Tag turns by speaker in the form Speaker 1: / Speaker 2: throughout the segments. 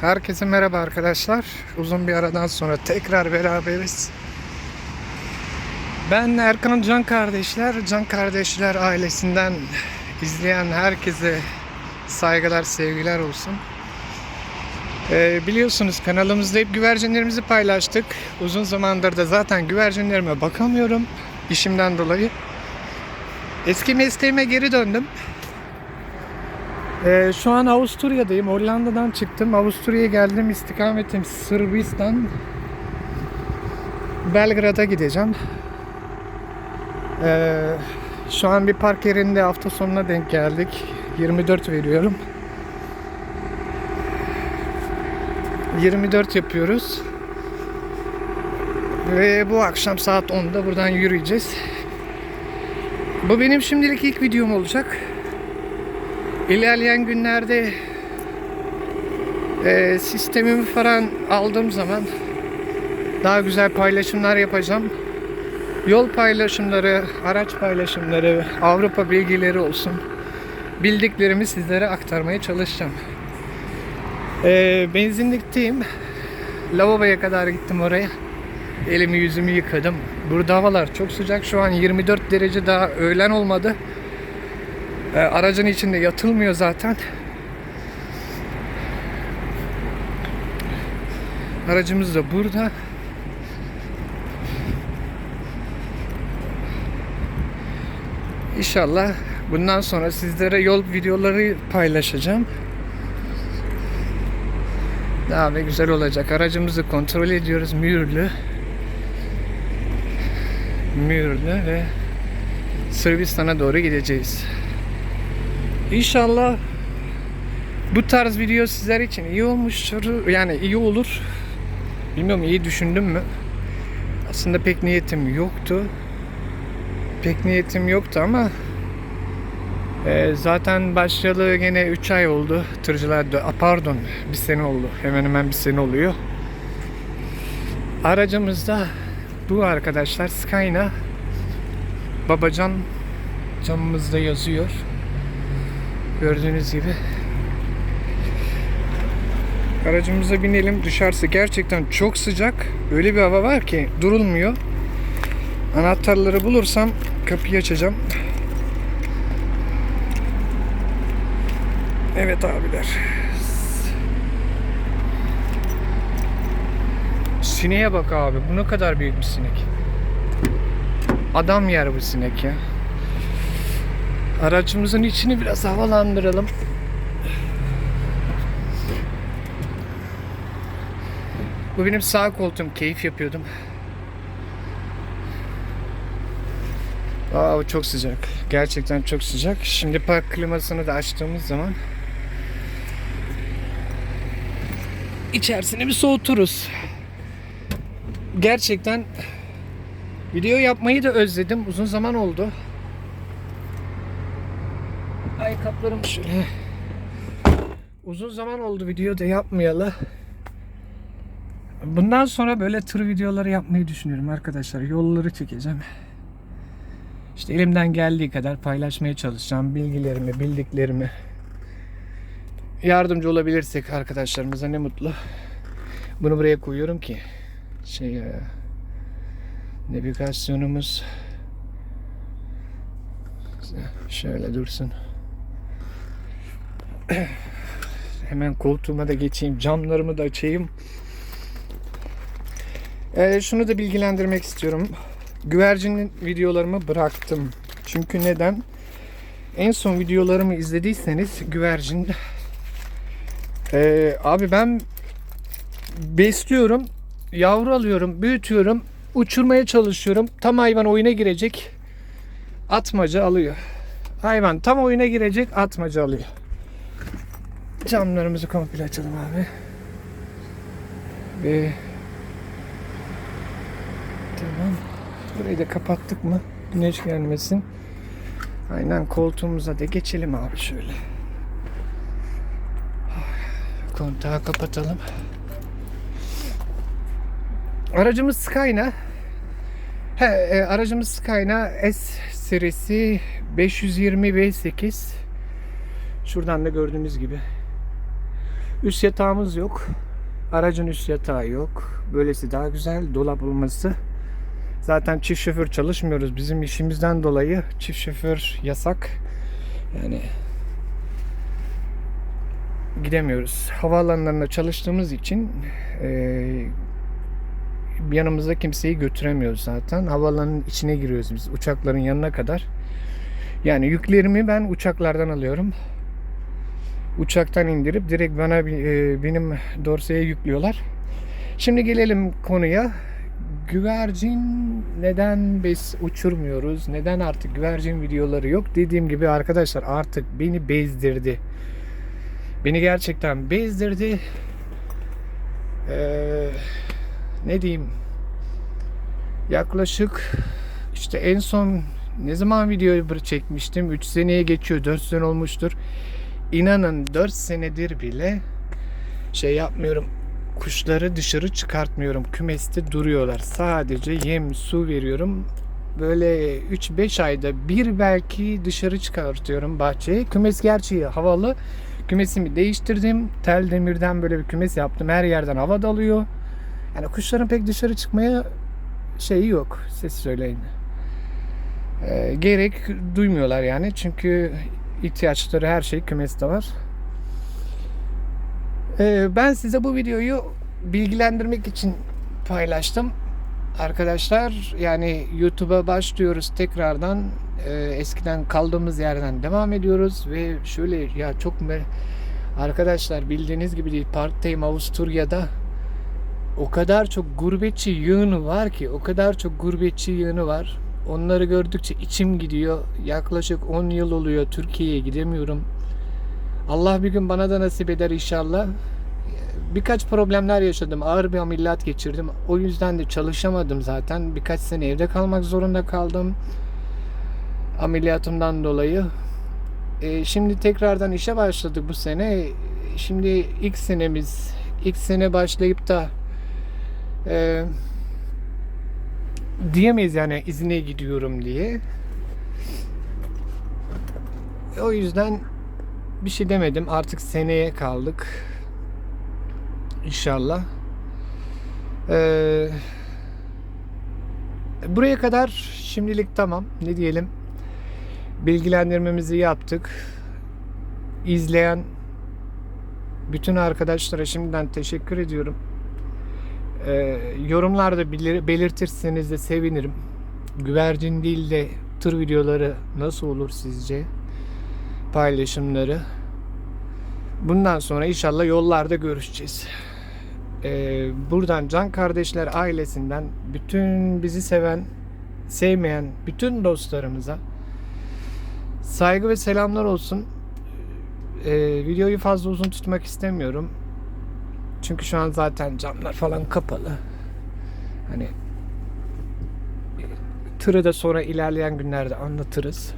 Speaker 1: Herkese merhaba arkadaşlar. Uzun bir aradan sonra tekrar beraberiz. Ben Erkan Can Kardeşler. Can Kardeşler ailesinden izleyen herkese saygılar, sevgiler olsun. Ee, biliyorsunuz kanalımızda hep güvercinlerimizi paylaştık. Uzun zamandır da zaten güvercinlerime bakamıyorum işimden dolayı. Eski mesleğime geri döndüm. Ee, şu an Avusturya'dayım. Hollanda'dan çıktım. Avusturya'ya geldim. İstikametim Sırbistan. Belgrad'a gideceğim. Ee, şu an bir park yerinde hafta sonuna denk geldik. 24 veriyorum. 24 yapıyoruz. Ve bu akşam saat 10'da buradan yürüyeceğiz. Bu benim şimdilik ilk videom olacak. İlerleyen günlerde e, sistemimi falan aldığım zaman daha güzel paylaşımlar yapacağım. Yol paylaşımları, araç paylaşımları, Avrupa bilgileri olsun. Bildiklerimi sizlere aktarmaya çalışacağım. E, benzinlikteyim. Lavaboya kadar gittim oraya. Elimi yüzümü yıkadım. Burada havalar çok sıcak. Şu an 24 derece daha öğlen olmadı. E, aracın içinde yatılmıyor zaten. Aracımız da burada. İnşallah bundan sonra sizlere yol videoları paylaşacağım. Daha ve güzel olacak. Aracımızı kontrol ediyoruz. Mühürlü. Mühürlü ve Sırbistan'a doğru gideceğiz. İnşallah bu tarz video sizler için iyi olmuştur. Yani iyi olur. Bilmiyorum iyi düşündüm mü? Aslında pek niyetim yoktu. Pek niyetim yoktu ama e, zaten başlayalı gene 3 ay oldu. Tırcılar da, pardon bir sene oldu. Hemen hemen bir sene oluyor. Aracımızda bu arkadaşlar Skyna Babacan camımızda yazıyor. Gördüğünüz gibi. Aracımıza binelim. Dışarısı gerçekten çok sıcak. Öyle bir hava var ki durulmuyor. Anahtarları bulursam kapıyı açacağım. Evet abiler. Sineğe bak abi. Bu ne kadar büyük bir sinek. Adam yer bu sinek ya. Aracımızın içini biraz havalandıralım. Bu benim sağ koltuğum. Keyif yapıyordum. Aa, çok sıcak. Gerçekten çok sıcak. Şimdi park klimasını da açtığımız zaman içerisini bir soğuturuz. Gerçekten video yapmayı da özledim. Uzun zaman oldu. Ayakkabılarım şöyle. Uzun zaman oldu video da yapmayalı. Bundan sonra böyle tır videoları yapmayı düşünüyorum arkadaşlar. Yolları çekeceğim. İşte elimden geldiği kadar paylaşmaya çalışacağım. Bilgilerimi, bildiklerimi. Yardımcı olabilirsek arkadaşlarımıza ne mutlu. Bunu buraya koyuyorum ki şey e, navigasyonumuz şöyle dursun. Hemen koltuğuma da geçeyim. Camlarımı da açayım. Ee, şunu da bilgilendirmek istiyorum. Güvercin videolarımı bıraktım. Çünkü neden? En son videolarımı izlediyseniz güvercin ee, abi ben besliyorum, yavru alıyorum, büyütüyorum, uçurmaya çalışıyorum. Tam hayvan oyuna girecek, atmaca alıyor. Hayvan tam oyuna girecek, atmaca alıyor. Camlarımızı komple açalım abi. Ve tamam. Burayı da kapattık mı? Güneş gelmesin. Aynen koltuğumuza da geçelim abi şöyle. Kontağı kapatalım. Aracımız Skyna. He, e, aracımız Skyna S serisi 520 V8. Şuradan da gördüğünüz gibi Üst yatağımız yok. Aracın üst yatağı yok. Böylesi daha güzel. Dolap olması. Zaten çift şoför çalışmıyoruz. Bizim işimizden dolayı çift şoför yasak. Yani gidemiyoruz. Havaalanlarında çalıştığımız için eee yanımızda kimseyi götüremiyoruz zaten. Havaalanının içine giriyoruz biz uçakların yanına kadar. Yani yüklerimi ben uçaklardan alıyorum. Uçaktan indirip direkt bana e, benim dorseye yüklüyorlar. Şimdi gelelim konuya. Güvercin neden biz uçurmuyoruz? Neden artık güvercin videoları yok? Dediğim gibi arkadaşlar artık beni bezdirdi. Beni gerçekten bezdirdi. Ee, ne diyeyim? Yaklaşık işte en son ne zaman videoyu bir çekmiştim? 3 seneye geçiyor. 4 sene olmuştur. İnanın 4 senedir bile şey yapmıyorum. Kuşları dışarı çıkartmıyorum. Kümeste duruyorlar. Sadece yem, su veriyorum. Böyle 3-5 ayda bir belki dışarı çıkartıyorum bahçeye. Kümes gerçi havalı. Kümesimi değiştirdim. Tel demirden böyle bir kümes yaptım. Her yerden hava dalıyor. Yani kuşların pek dışarı çıkmaya şeyi yok. Siz söyleyin. Ee, gerek duymuyorlar yani. Çünkü ihtiyaçları her şey kümeste var. Ee, ben size bu videoyu bilgilendirmek için paylaştım. Arkadaşlar yani YouTube'a başlıyoruz tekrardan. Ee, eskiden kaldığımız yerden devam ediyoruz ve şöyle ya çok me- arkadaşlar bildiğiniz gibi değil part-time Avusturya'da o kadar çok gurbetçi yığını var ki o kadar çok gurbetçi yığını var. Onları gördükçe içim gidiyor. Yaklaşık 10 yıl oluyor Türkiye'ye gidemiyorum. Allah bir gün bana da nasip eder inşallah. Birkaç problemler yaşadım. Ağır bir ameliyat geçirdim. O yüzden de çalışamadım zaten. Birkaç sene evde kalmak zorunda kaldım. Ameliyatımdan dolayı. Ee, şimdi tekrardan işe başladık bu sene. Şimdi ilk senemiz, ilk sene başlayıp da e, diyemeyiz yani izine gidiyorum diye. O yüzden bir şey demedim. Artık seneye kaldık. İnşallah. Ee, buraya kadar şimdilik tamam. Ne diyelim? Bilgilendirmemizi yaptık. İzleyen bütün arkadaşlara şimdiden teşekkür ediyorum. Ee, yorumlarda belir- belirtirseniz de sevinirim. Güvercin değil de tır videoları nasıl olur sizce? Paylaşımları. Bundan sonra inşallah yollarda görüşeceğiz. Ee, buradan Can Kardeşler ailesinden bütün bizi seven, sevmeyen bütün dostlarımıza saygı ve selamlar olsun. Ee, videoyu fazla uzun tutmak istemiyorum. Çünkü şu an zaten camlar falan kapalı. Hani tırı da sonra ilerleyen günlerde anlatırız.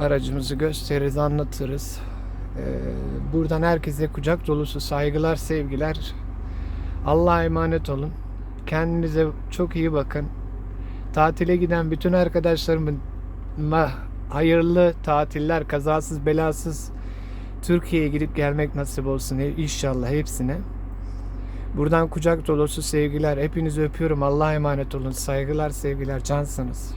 Speaker 1: Aracımızı gösteririz, anlatırız. Ee, buradan herkese kucak dolusu saygılar, sevgiler. Allah'a emanet olun. Kendinize çok iyi bakın. Tatile giden bütün arkadaşlarıma hayırlı tatiller, kazasız belasız Türkiye'ye gidip gelmek nasip olsun inşallah hepsine. Buradan kucak dolusu sevgiler. Hepinizi öpüyorum. Allah'a emanet olun. Saygılar, sevgiler. Cansınız.